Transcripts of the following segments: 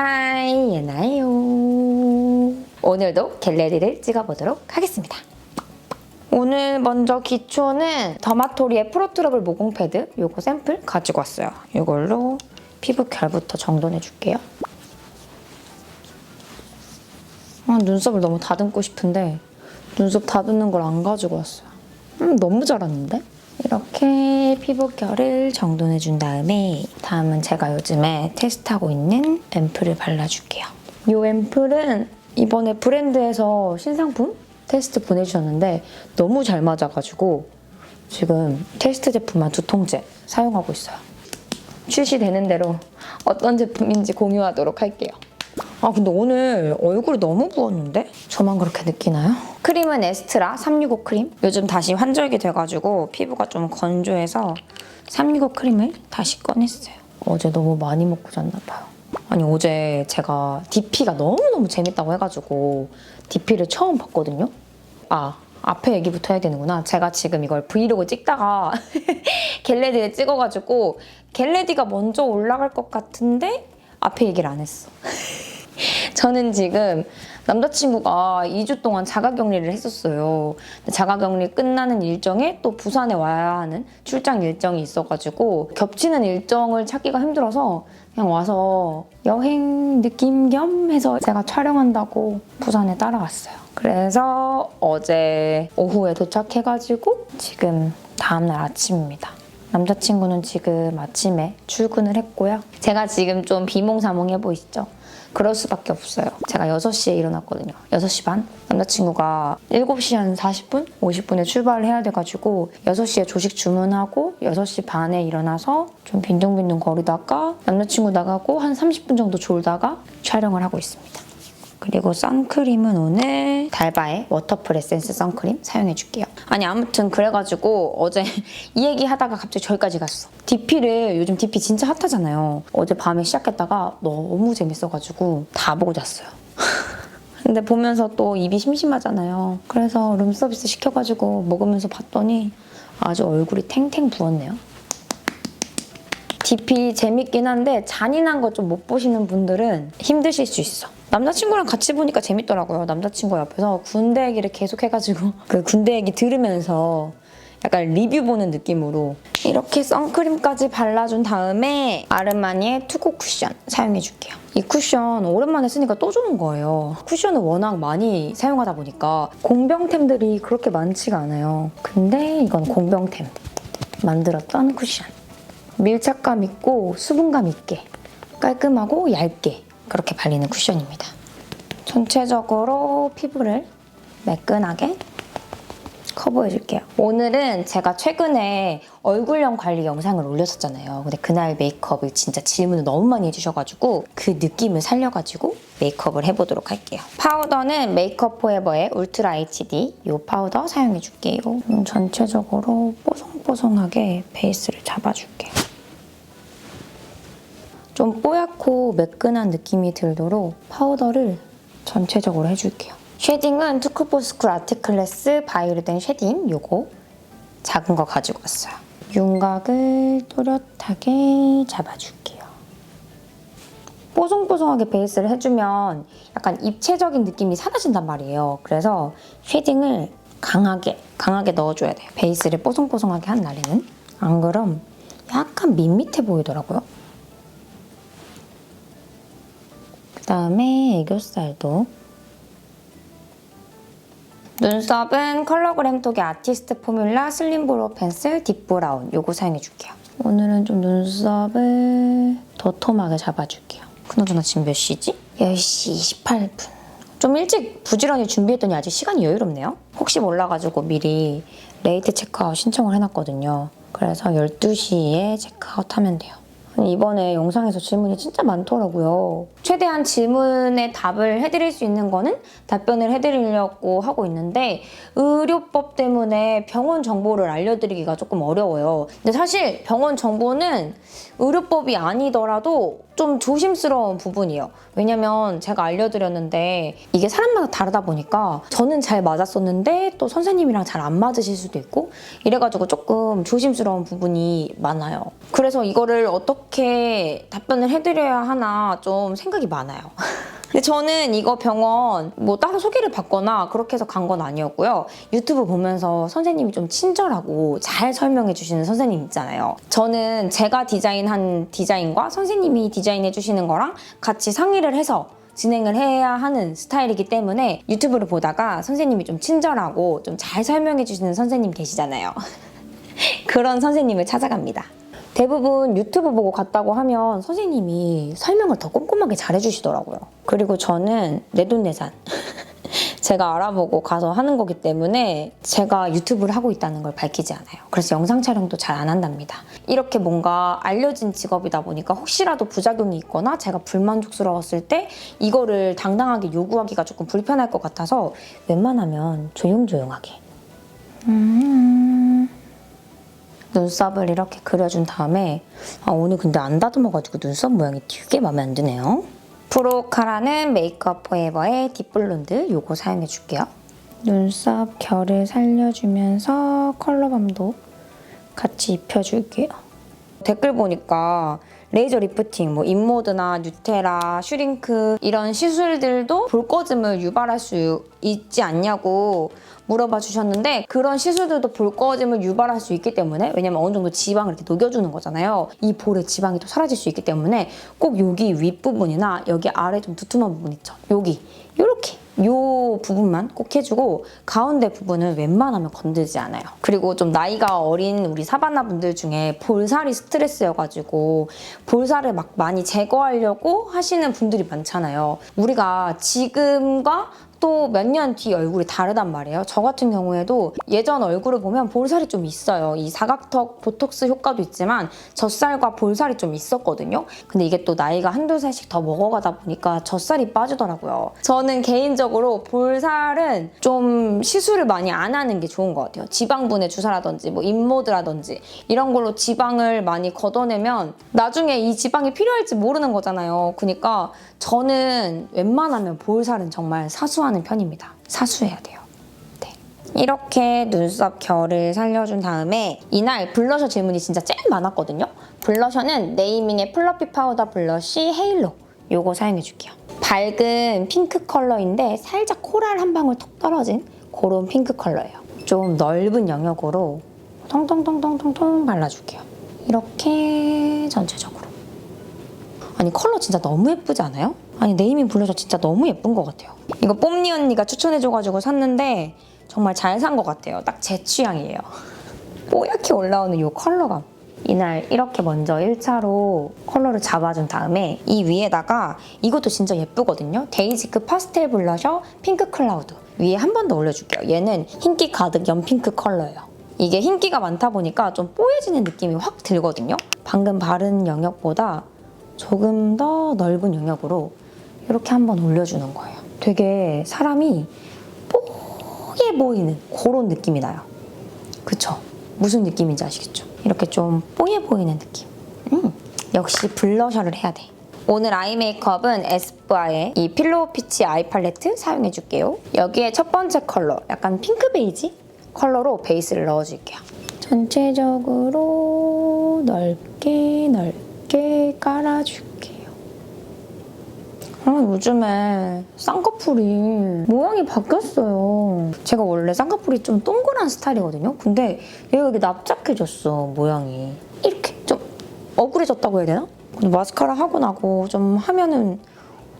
하이 예나예요. 오늘도 겟레디를 찍어보도록 하겠습니다. 오늘 먼저 기초는 더마토리의 프로트러블 모공 패드 요거 샘플 가지고 왔어요. 이걸로 피부 결부터 정돈해 줄게요. 아, 눈썹을 너무 다듬고 싶은데 눈썹 다듬는 걸 안 가지고 왔어요. 음, 너무 잘하는데? 이렇게 피부결을 정돈해 준 다음에 다음은 제가 요즘에 테스트하고 있는 앰플을 발라줄게요. 이 앰플은 이번에 브랜드에서 신상품 테스트 보내주셨는데 너무 잘 맞아가지고 지금 테스트 제품만 두 통째 사용하고 있어요. 출시되는 대로 어떤 제품인지 공유하도록 할게요. 아 근데 오늘 얼굴이 너무 부었는데? 저만 그렇게 느끼나요? 크림은 에스트라 365 크림. 요즘 다시 환절기 돼가지고 피부가 좀 건조해서 365 크림을 다시 꺼냈어요. 어제 너무 많이 먹고 잤나 봐요. 아니 어제 제가 DP가 너무너무 재밌다고 해가지고 DP를 처음 봤거든요. 아 앞에 얘기부터 해야 되는구나. 제가 지금 이걸 브이로그 찍다가 겟레디를 찍어가지고 겟레디가 먼저 올라갈 것 같은데 앞에 얘기를 안 했어 저는 지금 남자친구가 2주 동안 자가격리를 했었어요. 자가격리 끝나는 일정에 또 부산에 와야 하는 출장 일정이 있어가지고 겹치는 일정을 찾기가 힘들어서 그냥 와서 여행 느낌 겸 해서 제가 촬영한다고 부산에 따라왔어요. 그래서 어제 오후에 도착해가지고 지금 다음날 아침입니다. 남자친구는 지금 아침에 출근을 했고요. 제가 지금 좀 비몽사몽해 보이시죠? 그럴 수밖에 없어요. 제가 6시에 일어났거든요. 6시 반? 남자친구가 7시 한 40분? 50분에 출발을 해야 돼가지고 6시에 조식 주문하고 6시 반에 일어나서 좀 빈둥빈둥 거리다가 남자친구 나가고 한 30분 정도 졸다가 촬영을 하고 있습니다. 그리고 선크림은 오늘 달바의 워터풀 에센스 선크림 사용해줄게요. 아니 아무튼 그래가지고 어제 이 얘기 하다가 갑자기 저기까지 갔어. DP를 요즘 DP 진짜 핫하잖아요. 어제 밤에 시작했다가 너무 재밌어가지고 다 보고 잤어요. 근데 보면서 또 입이 심심하잖아요. 그래서 룸서비스 시켜가지고 먹으면서 봤더니 아주 얼굴이 탱탱 부었네요. DP 재밌긴 한데 잔인한 거 좀 못 보시는 분들은 힘드실 수 있어. 남자친구랑 같이 보니까 재밌더라고요. 남자친구 옆에서 군대 얘기를 계속 해가지고 그 군대 얘기 들으면서 약간 리뷰 보는 느낌으로 이렇게 선크림까지 발라준 다음에 아르마니의 투고 쿠션 사용해줄게요. 이 쿠션 오랜만에 쓰니까 또 좋은 거예요. 쿠션을 워낙 많이 사용하다 보니까 공병템들이 그렇게 많지가 않아요. 근데 이건 공병템 만들었던 쿠션. 밀착감 있고 수분감 있게 깔끔하고 얇게 그렇게 발리는 쿠션입니다. 전체적으로 피부를 매끈하게 커버해줄게요. 오늘은 제가 최근에 얼굴형 관리 영상을 올렸었잖아요. 근데 그날 메이크업을 진짜 질문을 너무 많이 해주셔가지고 그 느낌을 살려가지고 메이크업을 해보도록 할게요. 파우더는 메이크업 포에버의 울트라 HD 이 파우더 사용해줄게요. 음, 전체적으로 뽀송뽀송하게 베이스를 잡아줄게요. 좀 뽀 얗고 매끈한 느낌이 들도록 파우더를 전체적으로 해줄게요. 쉐딩은 투쿠포스쿨 아트클래스 바이오르된 쉐딩 요거 작은 거 가지고 왔어요. 윤곽을 또렷하게 잡아줄게요. 뽀송뽀송하게 베이스를 해주면 약간 입체적인 느낌이 사라진단 말이에요. 그래서 쉐딩을 강하게, 강하게 넣어줘야 돼요. 베이스를 뽀송뽀송하게 한 날에는. 안 그럼 약간 밋밋해 보이더라고요. 그다음에 애교살도 눈썹은 컬러그램 톡의 아티스트 포뮬라 슬림 브로우 펜슬 딥브라운 요거 사용해줄게요. 오늘은 좀 눈썹을 도톰하게 잡아줄게요. 그나저나 지금 몇 시지? 10시 28분. 좀 일찍 부지런히 준비했더니 아직 시간이 여유롭네요. 혹시 몰라가지고 미리 레이트 체크아웃 신청을 해놨거든요. 그래서 12시에 체크아웃 하면 돼요. 이번에 영상에서 질문이 진짜 많더라고요. 최대한 질문에 답을 해드릴 수 있는 거는 답변을 해드리려고 하고 있는데 의료법 때문에 병원 정보를 알려드리기가 조금 어려워요. 근데 사실 병원 정보는 의료법이 아니더라도 좀 조심스러운 부분이에요. 왜냐면 제가 알려드렸는데 이게 사람마다 다르다 보니까 저는 잘 맞았었는데 또 선생님이랑 잘 안 맞으실 수도 있고 이래가지고 조금 조심스러운 부분이 많아요. 그래서 이거를 어떻게 답변을 해드려야 하나 좀 생각 생각이 많아요. 근데 저는 이거 병원 뭐 따로 소개를 받거나 그렇게 해서 간 건 아니었고요. 유튜브 보면서 선생님이 좀 친절하고 잘 설명해 주시는 선생님 있잖아요. 저는 제가 디자인한 디자인과 선생님이 디자인해 주시는 거랑 같이 상의를 해서 진행을 해야 하는 스타일이기 때문에 유튜브를 보다가 선생님이 좀 친절하고 좀 잘 설명해 주시는 선생님 계시잖아요. 그런 선생님을 찾아갑니다. 대부분 유튜브 보고 갔다고 하면 선생님이 설명을 더 꼼꼼하게 잘해주시더라고요. 그리고 저는 내돈내산. 제가 알아보고 가서 하는 거기 때문에 제가 유튜브를 하고 있다는 걸 밝히지 않아요. 그래서 영상 촬영도 잘 안 한답니다. 이렇게 뭔가 알려진 직업이다 보니까 혹시라도 부작용이 있거나 제가 불만족스러웠을 때 이거를 당당하게 요구하기가 조금 불편할 것 같아서 웬만하면 조용조용하게 눈썹을 이렇게 그려준 다음에 아, 오늘 근데 안 다듬어가지고 눈썹 모양이 되게 마음에 안 드네요. 프로카라는 메이크업 포에버의 딥블론드 요거 사용해 줄게요. 눈썹 결을 살려주면서 컬러감도 같이 입혀줄게요. 댓글 보니까 레이저 리프팅, 뭐 인모드나 뉴테라, 슈링크 이런 시술들도 볼거짐을 유발할 수 있지 않냐고 물어봐 주셨는데 그런 시술들도 볼거짐을 유발할 수 있기 때문에 왜냐면 어느 정도 지방을 이렇게 녹여주는 거잖아요. 이 볼에 지방이 또 사라질 수 있기 때문에 꼭 여기 윗부분이나 여기 아래 좀 두툼한 부분 있죠. 여기 요렇게 요 부분만 꼭 해주고 가운데 부분은 웬만하면 건들지 않아요. 그리고 좀 나이가 어린 우리 사바나 분들 중에 볼살이 스트레스여가지고 볼살을 막 많이 제거하려고 하시는 분들이 많잖아요. 우리가 지금과 또 몇 년 뒤 얼굴이 다르단 말이에요. 저 같은 경우에도 예전 얼굴을 보면 볼살이 좀 있어요. 이 사각턱 보톡스 효과도 있지만 젖살과 볼살이 좀 있었거든요. 근데 이게 또 나이가 한두 살씩 더 먹어가다 보니까 젖살이 빠지더라고요. 저는 개인적으로 볼살은 좀 시술을 많이 안 하는 게 좋은 것 같아요. 지방분해 주사라든지 뭐 인모드라든지 이런 걸로 지방을 많이 걷어내면 나중에 이 지방이 필요할지 모르는 거잖아요. 그러니까 저는 웬만하면 볼살은 정말 사수하는 편입니다. 사수해야 돼요. 네. 이렇게 눈썹 결을 살려준 다음에 이날 블러셔 질문이 진짜 제일 많았거든요. 블러셔는 네이밍의 플러피 파우더 블러쉬 헤일로 요거 사용해줄게요. 밝은 핑크 컬러인데 살짝 코랄 한 방울 톡 떨어진 그런 핑크 컬러예요. 좀 넓은 영역으로 통통통통통통 발라줄게요. 이렇게 전체적으로. 아니 컬러 진짜 너무 예쁘지 않아요? 아니 네이밍 블러셔 진짜 너무 예쁜 것 같아요. 이거 뽐니 언니가 추천해줘가지고 샀는데 정말 잘 산 것 같아요. 딱 제 취향이에요. 뽀얗게 올라오는 이 컬러감. 이날 이렇게 먼저 1차로 컬러를 잡아준 다음에 이 위에다가 이것도 진짜 예쁘거든요. 데이지크 파스텔 블러셔 핑크 클라우드 위에 한 번 더 올려줄게요. 얘는 흰기 가득 연핑크 컬러예요. 이게 흰기가 많다 보니까 좀 뽀얘지는 느낌이 확 들거든요. 방금 바른 영역보다 조금 더 넓은 영역으로 이렇게 한번 올려주는 거예요. 되게 사람이 뽀얘 보이는 그런 느낌이 나요. 그쵸? 무슨 느낌인지 아시겠죠? 이렇게 좀 뽀얘 보이는 느낌. 음, 역시 블러셔를 해야 돼. 오늘 아이 메이크업은 에스쁘아의 이 필로우 피치 아이 팔레트 사용해줄게요. 여기에 첫 번째 컬러, 약간 핑크 베이지 컬러로 베이스를 넣어줄게요. 전체적으로 넓게 넓게 깔아줄게요. 아, 요즘에 쌍꺼풀이 모양이 바뀌었어요. 제가 원래 쌍꺼풀이 좀 동그란 스타일이거든요. 근데 얘가 이렇게 납작해졌어, 모양이. 이렇게 좀 억울해졌다고 해야 되나? 근데 마스카라 하고 나고 좀 하면은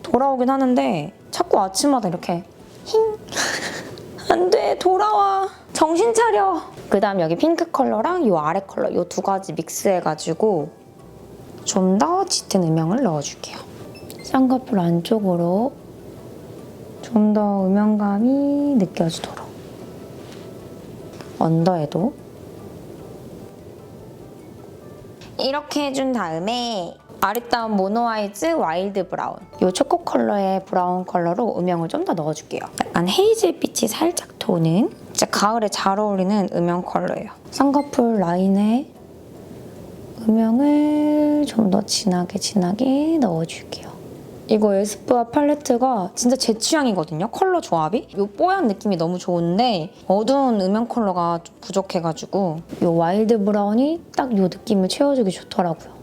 돌아오긴 하는데 자꾸 아침마다 이렇게 힝. 안 돼, 돌아와. 정신 차려. 그 다음 여기 핑크 컬러랑 이 아래 컬러 이 두 가지 믹스해가지고 좀 더 짙은 음영을 넣어줄게요. 쌍꺼풀 안쪽으로 좀 더 음영감이 느껴지도록 언더에도 이렇게 해준 다음에 아리따운 모노아이즈 와일드 브라운 이 초코 컬러의 브라운 컬러로 음영을 좀 더 넣어줄게요. 약간 헤이즐빛이 살짝 도는 진짜 가을에 잘 어울리는 음영 컬러예요. 쌍꺼풀 라인에 음영을 좀 더 진하게 진하게 넣어줄게요. 이거 에스쁘아 팔레트가 진짜 제 취향이거든요. 컬러 조합이. 이 뽀얀 느낌이 너무 좋은데 어두운 음영 컬러가 좀 부족해가지고 이 와일드 브라운이 딱 이 느낌을 채워주기 좋더라고요.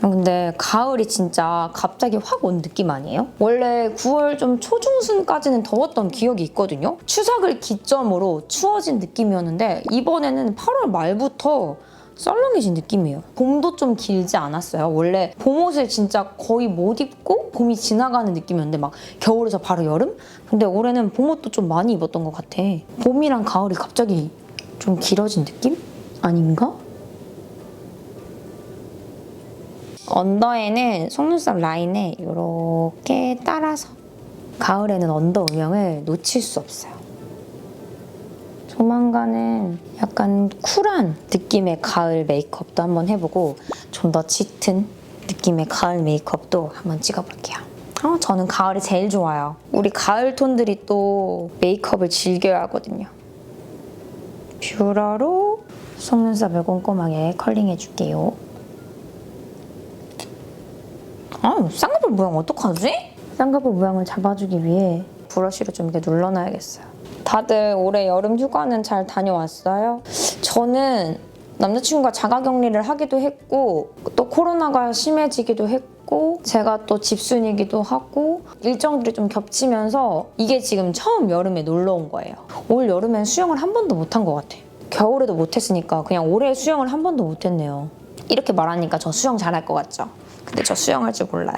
근데 가을이 진짜 갑자기 확 온 느낌 아니에요? 원래 9월 좀 초중순까지는 더웠던 기억이 있거든요. 추석을 기점으로 추워진 느낌이었는데 이번에는 8월 말부터 썰렁해진 느낌이에요. 봄도 좀 길지 않았어요. 원래 봄옷을 진짜 거의 못 입고 봄이 지나가는 느낌이었는데 막 겨울에서 바로 여름? 근데 올해는 봄옷도 좀 많이 입었던 것 같아. 봄이랑 가을이 갑자기 좀 길어진 느낌? 아닌가? 언더에는 속눈썹 라인에 이렇게 따라서 가을에는 언더 음영을 놓칠 수 없어요. 조만간은 약간 쿨한 느낌의 가을 메이크업도 한번 해보고 좀 더 짙은 느낌의 가을 메이크업도 한번 찍어볼게요. 어, 저는 가을이 제일 좋아요. 우리 가을 톤들이 또 메이크업을 즐겨야 하거든요. 뷰러로 속눈썹을 꼼꼼하게 컬링해줄게요. 아, 쌍꺼풀 모양 어떡하지? 쌍꺼풀 모양을 잡아주기 위해 브러쉬로 좀 이렇게 눌러놔야겠어요. 다들 올해 여름 휴가는 잘 다녀왔어요? 저는 남자친구가 자가격리를 하기도 했고 또 코로나가 심해지기도 했고 제가 또 집순이기도 하고 일정들이 좀 겹치면서 이게 지금 처음 여름에 놀러 온 거예요. 올 여름엔 수영을 한 번도 못한 것 같아. 겨울에도 못했으니까 그냥 올해 수영을 한 번도 못했네요. 이렇게 말하니까 저 수영 잘할 것 같죠? 근데 저 수영할 줄 몰라요.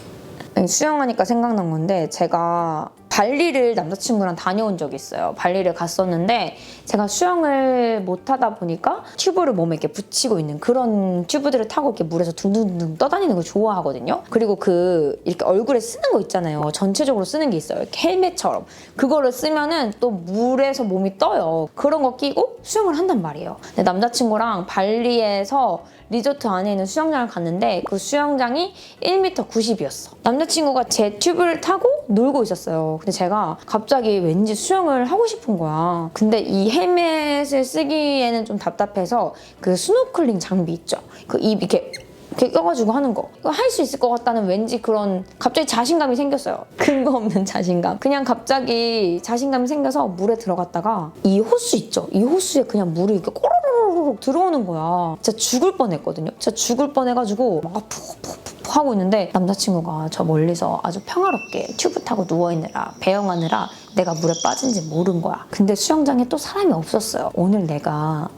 수영하니까 생각난 건데 제가 발리를 남자친구랑 다녀온 적이 있어요. 발리를 갔었는데 제가 수영을 못 하다 보니까 튜브를 몸에 이렇게 붙이고 있는 그런 튜브들을 타고 이렇게 물에서 둥둥둥 떠다니는 걸 좋아하거든요. 그리고 그 이렇게 얼굴에 쓰는 거 있잖아요. 전체적으로 쓰는 게 있어요. 이렇게 헬멧처럼. 그거를 쓰면은 또 물에서 몸이 떠요. 그런 거 끼고 수영을 한단 말이에요. 근데 남자친구랑 발리에서 리조트 안에 있는 수영장을 갔는데 그 수영장이 1m 90이었어. 남자친구가 제 튜브를 타고 놀고 있었어요. 근데 제가 갑자기 왠지 수영을 하고 싶은 거야. 근데 이 헬멧을 쓰기에는 좀 답답해서 그 스노클링 장비 있죠. 그 입 이렇게 이렇게 껴가지고 하는 거. 할 수 있을 것 같다는 왠지 그런 갑자기 자신감이 생겼어요. 근거 없는 자신감. 그냥 갑자기 자신감이 생겨서 물에 들어갔다가 이 호수 있죠. 이 호수에 그냥 물이 이렇게 꼬르르륵 들어오는 거야. 진짜 죽을 뻔했거든요. 진짜 죽을 뻔해가지고 막 푹푹푹 하고 있는데 남자친구가 저 멀리서 아주 평화롭게 튜브 타고 누워있느라 배영하느라 내가 물에 빠진지 모른 거야. 근데 수영장에 또 사람이 없었어요. 오늘 내가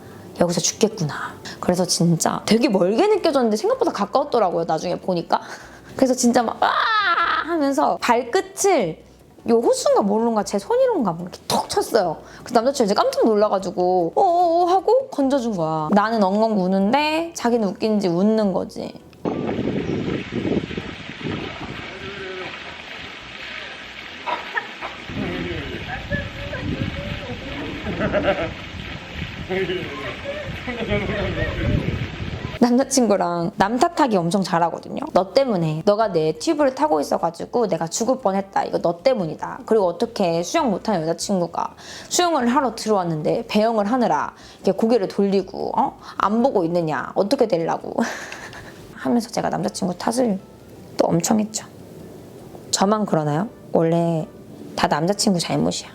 여기서 죽겠구나. 그래서 진짜 되게 멀게 느껴졌는데 생각보다 가까웠더라고요. 나중에 보니까. 그래서 진짜 막와 하면서 발끝을 요 호수인가 모르는가 제 손이론가 뭐 이렇게 톡 쳤어요. 그 남자친구 이제 깜짝 놀라가지고 어어어 하고 건져준 거야. 나는 엉엉 우는데 자기는 웃긴지 웃는 거지. 남자친구랑 남 탓하기 엄청 잘하거든요. 너 때문에 너가 내 튜브를 타고 있어가지고 내가 죽을 뻔했다. 이거 너 때문이다. 그리고 어떻게 수영 못하는 여자친구가 수영을 하러 들어왔는데 배영을 하느라 이렇게 고개를 돌리고 어? 안 보고 있느냐? 어떻게 되려고 하면서 제가 남자친구 탓을 또 엄청 했죠. 저만 그러나요? 원래 다 남자친구 잘못이야.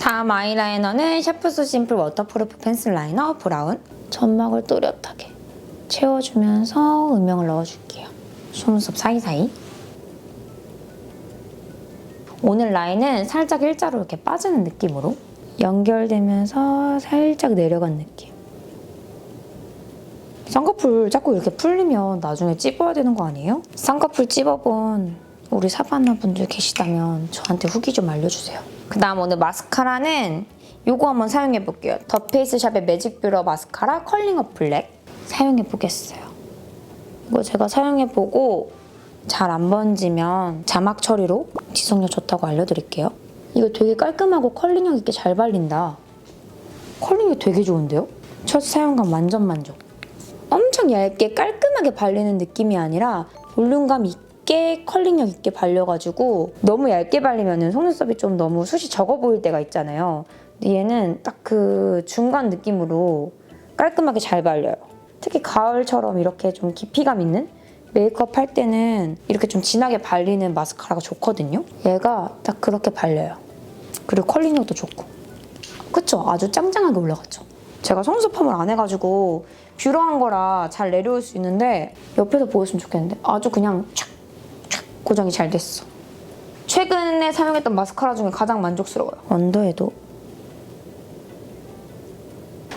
다음 아이라이너는 샤프소 심플 워터프루프 펜슬 라이너 브라운 점막을 또렷하게 채워주면서 음영을 넣어줄게요. 속눈썹 사이사이. 오늘 라인은 살짝 일자로 이렇게 빠지는 느낌으로 연결되면서 살짝 내려간 느낌. 쌍꺼풀 자꾸 이렇게 풀리면 나중에 찝어야 되는 거 아니에요? 쌍꺼풀 찝어본 우리 사바나 분들 계시다면 저한테 후기 좀 알려주세요. 그 다음 오늘 마스카라는 요거 한번 사용해 볼게요. 더 페이스샵의 매직 뷰러 마스카라 컬링업 블랙 사용해 보겠어요. 이거 제가 사용해 보고 잘 안 번지면 자막 처리로 지속력 좋다고 알려드릴게요. 이거 되게 깔끔하고 컬링력 있게 잘 발린다. 컬링이 되게 좋은데요? 첫 사용감 완전 만족. 엄청 얇게 깔끔하게 발리는 느낌이 아니라 볼륨감 있게 컬링력 있게 발려가지고 너무 얇게 발리면 속눈썹이 좀 너무 숱이 적어 보일 때가 있잖아요. 얘는 딱 그 중간 느낌으로 깔끔하게 잘 발려요. 특히 가을처럼 이렇게 좀 깊이감 있는 메이크업 할 때는 이렇게 좀 진하게 발리는 마스카라가 좋거든요. 얘가 딱 그렇게 발려요. 그리고 컬링력도 좋고. 그쵸? 아주 짱짱하게 올라갔죠. 제가 속눈썹 펌을 안 해가지고 뷰러한 거라 잘 내려올 수 있는데 옆에서 보였으면 좋겠는데 아주 그냥 촥촥 고정이 잘 됐어. 최근에 사용했던 마스카라 중에 가장 만족스러워요. 언더에도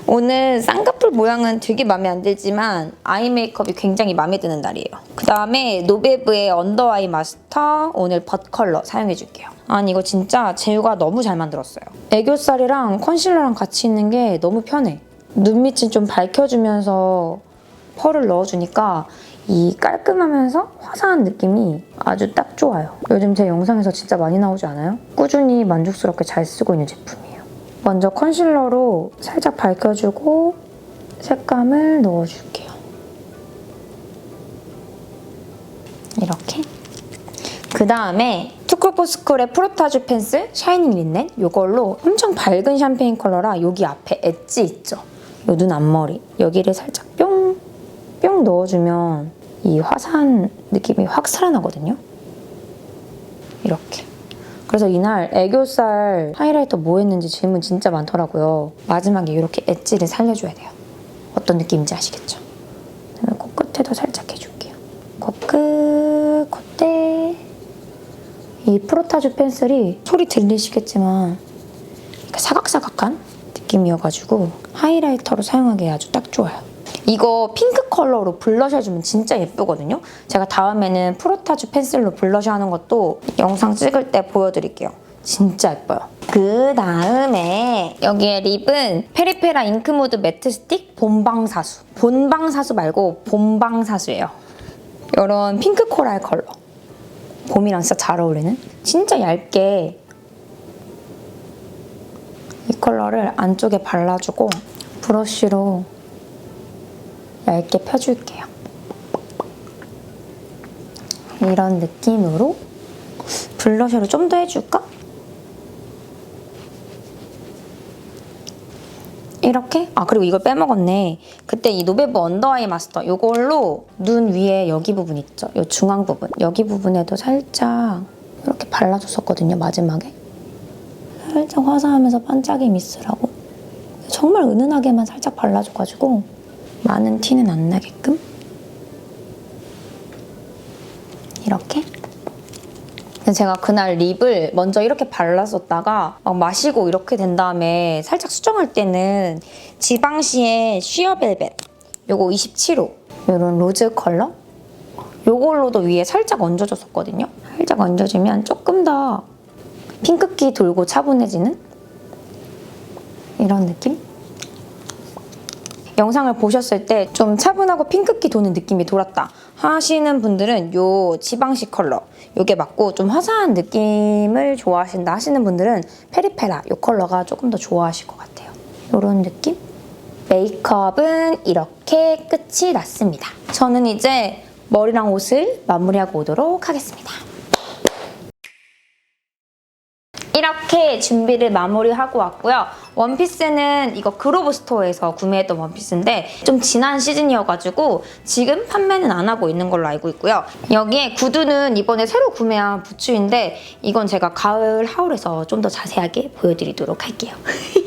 오늘 쌍꺼풀 모양은 되게 마음에 안 들지만 아이 메이크업이 굉장히 마음에 드는 날이에요. 그 다음에 노베브의 언더 아이 마스터 오늘 벗 컬러 사용해줄게요. 아니 이거 진짜 제휴가 너무 잘 만들었어요. 애교살이랑 컨실러랑 같이 있는 게 너무 편해. 눈 밑은 좀 밝혀주면서 펄을 넣어주니까 이 깔끔하면서 화사한 느낌이 아주 딱 좋아요. 요즘 제 영상에서 진짜 많이 나오지 않아요? 꾸준히 만족스럽게 잘 쓰고 있는 제품이에요. 먼저 컨실러로 살짝 밝혀주고 색감을 넣어줄게요. 이렇게. 그 다음에 투쿨포스쿨의 프로타주 펜슬 샤이닝 린넨 이걸로 엄청 밝은 샴페인 컬러라 여기 앞에 엣지 있죠? 요 눈 앞머리 여기를 살짝 뿅, 뿅 넣어주면 이 화사한 느낌이 확 살아나거든요? 이렇게. 그래서 이날 애교살 하이라이터 뭐 했는지 질문 진짜 많더라고요. 마지막에 이렇게 엣지를 살려줘야 돼요. 어떤 느낌인지 아시겠죠? 코끝에도 살짝 해줄게요. 코끝, 콧대. 이 프로타주 펜슬이 소리 들리시겠지만 사각사각한 느낌이어가지고 하이라이터로 사용하기에 아주 딱 좋아요. 이거 핑크 컬러로 블러셔 해주면 진짜 예쁘거든요. 제가 다음에는 프로타주 펜슬로 블러셔 하는 것도 영상 찍을 때 보여드릴게요. 진짜 예뻐요. 그 다음에 여기에 립은 페리페라 잉크모드 매트 스틱 본방사수. 본방사수 말고 본방사수예요. 이런 핑크 코랄 컬러. 봄이랑 진짜 잘 어울리는? 진짜 얇게 이 컬러를 안쪽에 발라주고 브러쉬로 얇게 펴줄게요. 이런 느낌으로 블러셔를 좀 더 해줄까? 이렇게? 아 그리고 이걸 빼먹었네. 그때 이 노베브 언더아이 마스터 이걸로 눈 위에 여기 부분 있죠? 이 중앙 부분. 여기 부분에도 살짝 이렇게 발라줬었거든요. 마지막에. 살짝 화사하면서 반짝임 있으라고. 정말 은은하게만 살짝 발라줘가지고 많은 티는 안 나게끔? 이렇게? 제가 그날 립을 먼저 이렇게 발랐었다가 막 마시고 이렇게 된 다음에 살짝 수정할 때는 지방시의 쉬어벨벳 요거 27호 요런 로즈 컬러? 요걸로도 위에 살짝 얹어줬었거든요. 살짝 얹어주면 조금 더 핑크기 돌고 차분해지는? 이런 느낌? 영상을 보셨을 때 좀 차분하고 핑크기 도는 느낌이 돌았다 하시는 분들은 요 지방시 컬러 요게 맞고 좀 화사한 느낌을 좋아하신다 하시는 분들은 페리페라 요 컬러가 조금 더 좋아하실 것 같아요. 요런 느낌? 메이크업은 이렇게 끝이 났습니다. 저는 이제 머리랑 옷을 마무리하고 오도록 하겠습니다 이렇게 준비를 마무리하고 왔고요. 원피스는 이거 그로브 스토어에서 구매했던 원피스인데 좀 지난 시즌이어가지고 지금 판매는 안 하고 있는 걸로 알고 있고요. 여기에 구두는 이번에 새로 구매한 부츠인데 이건 제가 가을 하울에서 좀 더 자세하게 보여드리도록 할게요.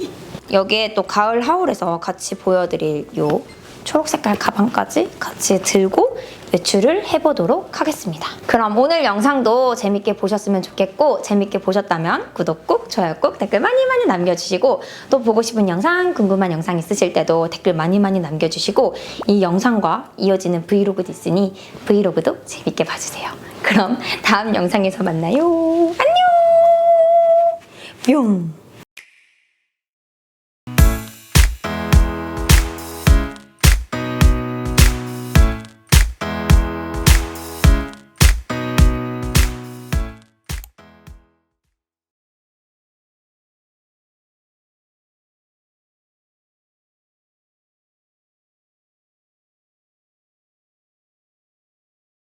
여기에 또 가을 하울에서 같이 보여드릴 요 초록 색깔 가방까지 같이 들고 외출을 해보도록 하겠습니다. 그럼 오늘 영상도 재밌게 보셨으면 좋겠고 재밌게 보셨다면 구독 꾹, 좋아요 꾹, 댓글 많이 많이 남겨주시고 또 보고 싶은 영상, 궁금한 영상 있으실 때도 댓글 많이 많이 남겨주시고 이 영상과 이어지는 브이로그도 있으니 브이로그도 재밌게 봐주세요. 그럼 다음 영상에서 만나요. 안녕! 뿅!